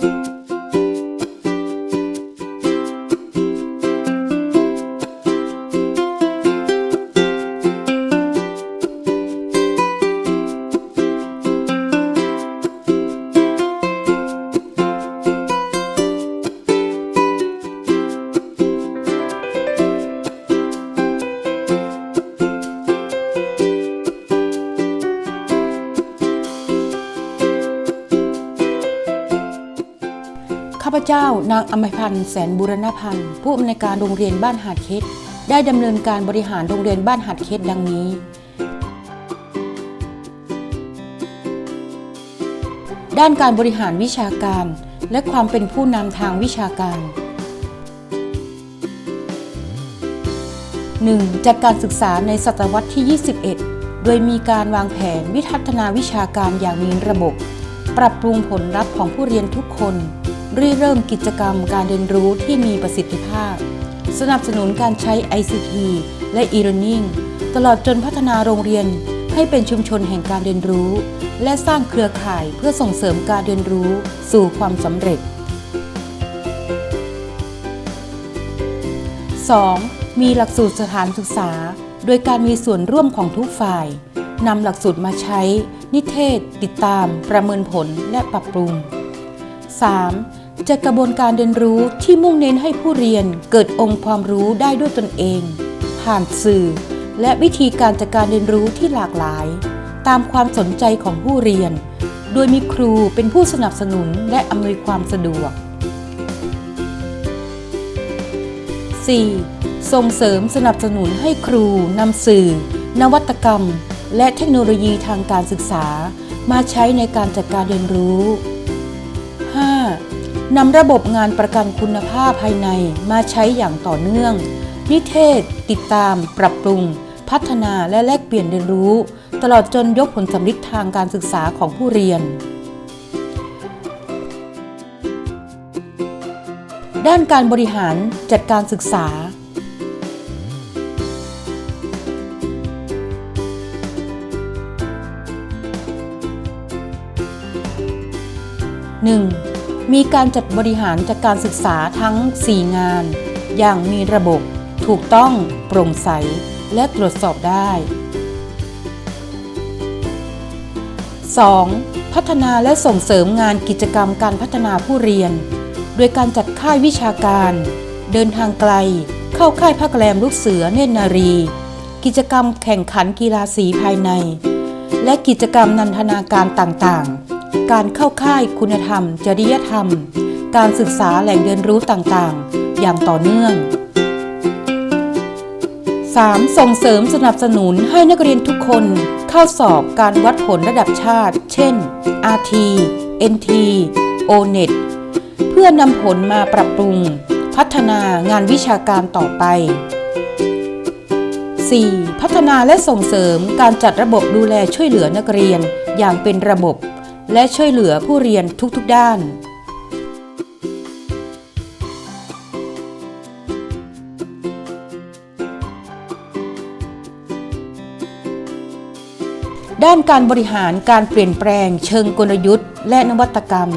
ข้าพเจ้านางอมพันธ์แสนบุรณพันธ์ผู้อำนวยการโรงเรียนบ้านหาดเค็ดได้ดำเนินการบริหารโรงเรียนบ้านหาดเค็ดดังนี้ ด้านการบริหารวิชาการและความเป็นผู้นำทางวิชาการ 1. จัดการศึกษาในศตวรรษที่ 21 โดยมีการวางแผนวิทัศนาวิชาการอย่างมีระบบ ปรับปรุงผลลัพธ์ของผู้เรียนทุกคน ริเริ่มกิจกรรมการเรียนรู้ที่มีประสิทธิภาพ สนับสนุนการใช้ ICT และ e-learning ตลอดจนพัฒนาโรงเรียนให้เป็นชุมชนแห่งการเรียนรู้ และสร้างเครือข่ายเพื่อส่งเสริมการเรียนรู้สู่ความสำเร็จ 2. มีหลักสูตรสถานศึกษา โดยการมีส่วนร่วมของทุกฝ่ายนำหลักสูตรมาใช้ นิเทศ ติดตาม ประเมินผลและปรับปรุง 3. จัดกระบวนการเรียนรู้ที่มุ่งเน้นให้ผู้เรียนเกิดองค์ความรู้ได้ด้วยตนเอง ผ่านสื่อ และวิธีการจัดการเรียนรู้ที่หลากหลาย ตามความสนใจของผู้เรียน โดยมีครูเป็นผู้สนับสนุนและอำนวยความสะดวก 4. ส่งเสริมสนับสนุนให้ครูนำสื่อ นวัตกรรม และเทคโนโลยีทางการศึกษา มาใช้ในการจัดการเรียนรู้ 5. นำระบบงานประกันคุณภาพภายในมาใช้อย่างต่อเนื่อง นิเทศ ติดตาม ปรับปรุง พัฒนาและแลกเปลี่ยนเรียนรู้ ตลอดจนยกผลสำลิดทางการศึกษาของผู้เรียน ด้านการบริหารจัดการศึกษา 1. มีการจัดบริหารจัดการศึกษาทั้ง 4 งาน อย่างมีระบบ ถูกต้อง โปร่งใส และตรวจสอบได้ 2. พัฒนาและส่งเสริมงานกิจกรรมการพัฒนาผู้เรียน โดยการจัดค่ายวิชาการ เดินทางไกล เข้าค่ายพักแรมลูกเสือเนตรนารี กิจกรรมแข่งขันกีฬาสีภายใน และกิจกรรมนันทนาการต่างๆ การเข้าค่ายคุณธรรม จริยธรรม การศึกษาแหล่งเรียนรู้ต่างๆ อย่างต่อเนื่อง 3. ส่งเสริมสนับสนุนให้นักเรียนทุกคนเข้าสอบการวัดผลระดับชาติ เช่น RT NT ONET เพื่อนำผลมาปรับปรุง พัฒนางานวิชาการต่อไป 4. พัฒนาและส่งเสริมการจัดระบบดูแลช่วยเหลือนักเรียนอย่างเป็นระบบ และช่วยเหลือผู้เรียนทุกๆด้าน ด้านการบริหารการเปลี่ยนแปลงเชิงกลยุทธ์ และนวัตกรรม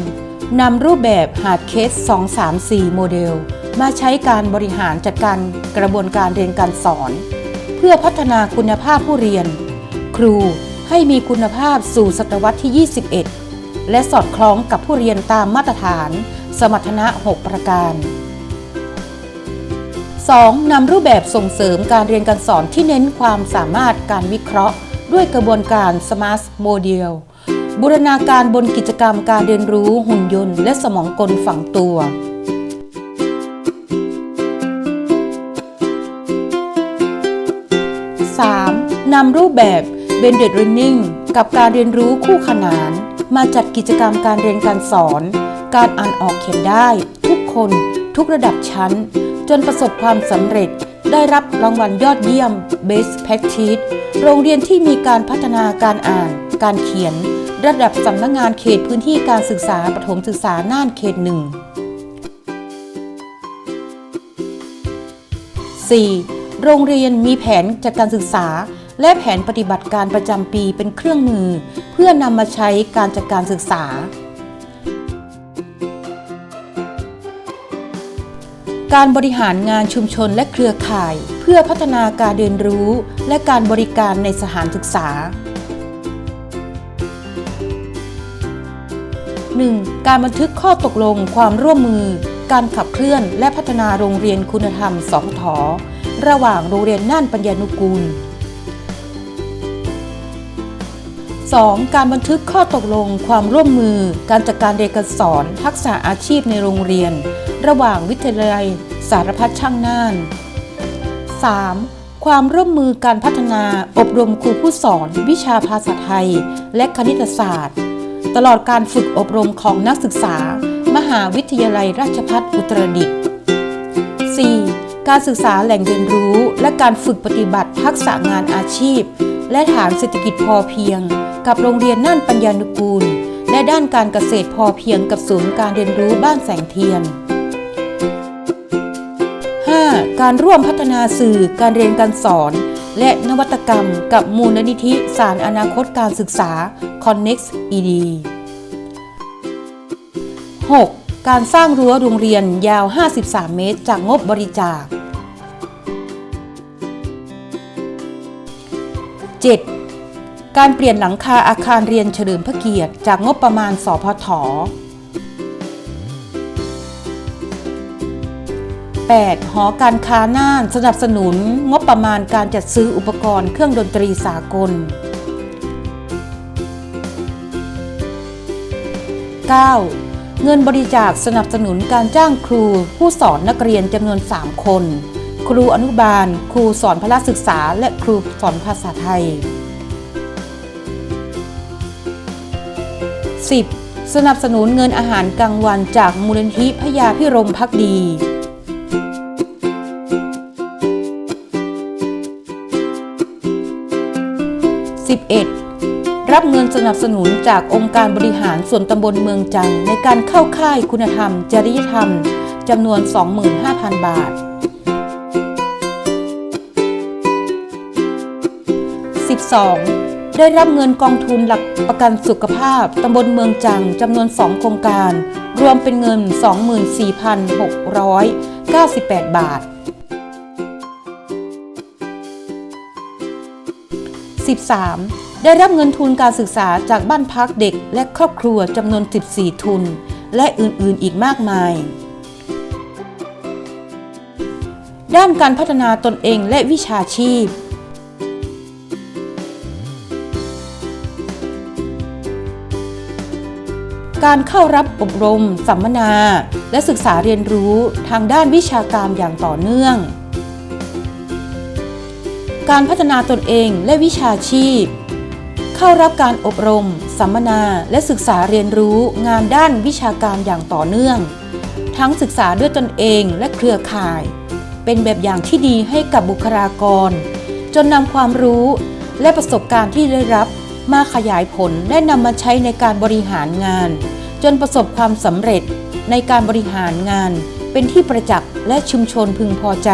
1. นำรูปแบบหาดเคส234 โมเดล มาใช้การบริหารจัดการกระบวนการเรียนการสอน เพื่อพัฒนาคุณภาพผู้เรียน ครูให้มีคุณภาพสู่ศตวรรษที่ 21 และสอดคล้องกับผู้เรียนตามมาตรฐาน สมรรถนะ 6 ประการ 2. นำรูปแบบส่งเสริมการเรียนการสอนที่เน้นความสามารถการวิเคราะห์ ด้วยกระบวนการ SMART Model บูรณาการบนกิจกรรมการเรียนรู้หุ่นยนต์ และสมองกลฝังตัว นำรูปแบบ Blended Learning กับการเรียนรู้คู่ขนาน มาจัดกิจกรรมการเรียนการสอน การอ่านออกเขียนได้ ทุกคนทุกระดับชั้น จนประสบความสำเร็จได้รับรางวัลยอดเยี่ยม Best Practice โรงเรียนที่มีการพัฒนาการอ่าน การเขียน ระดับสำนักงงานเขตพื้นที่การศึกษาประถมศึกษาน่านเขตหนึ่ง 4. โรงเรียนมีแผนจัดการศึกษา และแผนปฏิบัติการประจำปีเป็นเครื่องมือ เพื่อนำมาใช้การจัดการศึกษา การบริหารงานชุมชนและเครือข่าย เพื่อพัฒนาการเรียนรู้ และการบริการในสถานศึกษา 1. การบันทึกข้อตกลงความร่วมมือ การขับเคลื่อนและพัฒนาโรงเรียนคุณธรรมสพท ระหว่างโรงเรียนน่านปัญญานุกูล 2. การบันทึกข้อตกลงความร่วมมือ การจัดการเรียนการสอน ทักษะอาชีพในโรงเรียน ระหว่างวิทยาลัย สารพัดช่างน่าน 3. ความร่วมมือการพัฒนาอบรมครูผู้สอน วิชาภาษาไทย และคณิตศาสตร์ ตลอดการฝึกอบรมของนักศึกษา มหาวิทยาลัยราชภัฏอุตรดิตถ์ 4. การศึกษาแหล่งเรียนรู้ และการฝึกปฏิบัติทักษะงานอาชีพ และฐานเศรษฐกิจพอเพียง กับโรงเรียนน่านปัญญานุกูล และด้านการเกษตรพอเพียงกับศูนย์การเรียนรู้บ้านแสงเทียน 5. การร่วมพัฒนาสื่อการเรียนการสอน และนวัตกรรม กับมูลนิธิสารอนาคตการศึกษา Connex ED 6. การสร้างรั้วโรงเรียนยาว 53 เมตร จากงบบริจาค 7. การเปลี่ยนหลังคาอาคารเรียนเฉลิมพระเกียรติ จากงบประมาณสพท 8. หอการค้าน่านสนับสนุนงบประมาณการจัดซื้ออุปกรณ์เครื่องดนตรีสากล 9. เงินบริจาคสนับสนุนการจ้างครู ผู้สอนนักเรียนจำนวน 3 คน ครูอนุบาล ครูสอนพละศึกษา และครูสอนภาษาไทย 10. สนับสนุนเงินอาหารกลางวันจากมูลนิธิพยาพิรมพักดี 11. รับเงินสนับสนุนจากองค์การบริหารส่วนตำบลเมืองจันทร์ในการเข้าค่ายคุณธรรม จริยธรรมจำนวน 25,000 บาท 12. ได้รับเงินกองทุนหลักประกันสุขภาพตำบลเมืองจังจำนวน 2 โครงการ รวมเป็นเงิน 24,698 บาท 13. ได้รับเงินทุนการศึกษาจากบ้านพักเด็กและครอบครัวจำนวน 14 ทุน และอื่นๆอีกมากมาย ด้านการพัฒนาตนเองและวิชาชีพ การเข้ารับอบรม สัมมนา และศึกษาเรียนรู้ทางด้านวิชาการอย่างต่อเนื่อง การพัฒนาตนเองและวิชาชีพ เข้ารับการอบรม สัมมนาและศึกษาเรียนรู้งานด้านวิชาการอย่างต่อเนื่อง ทั้งศึกษาด้วยตนเองและเครือข่าย เป็นแบบอย่างที่ดีให้กับบุคลากร จนนำความรู้และประสบการณ์ที่ได้รับมาขยายผลและนำมาใช้ในการบริหารงาน จนประสบความสำเร็จในการบริหารงาน เป็นที่ประจักษ์และชุมชนพึงพอใจ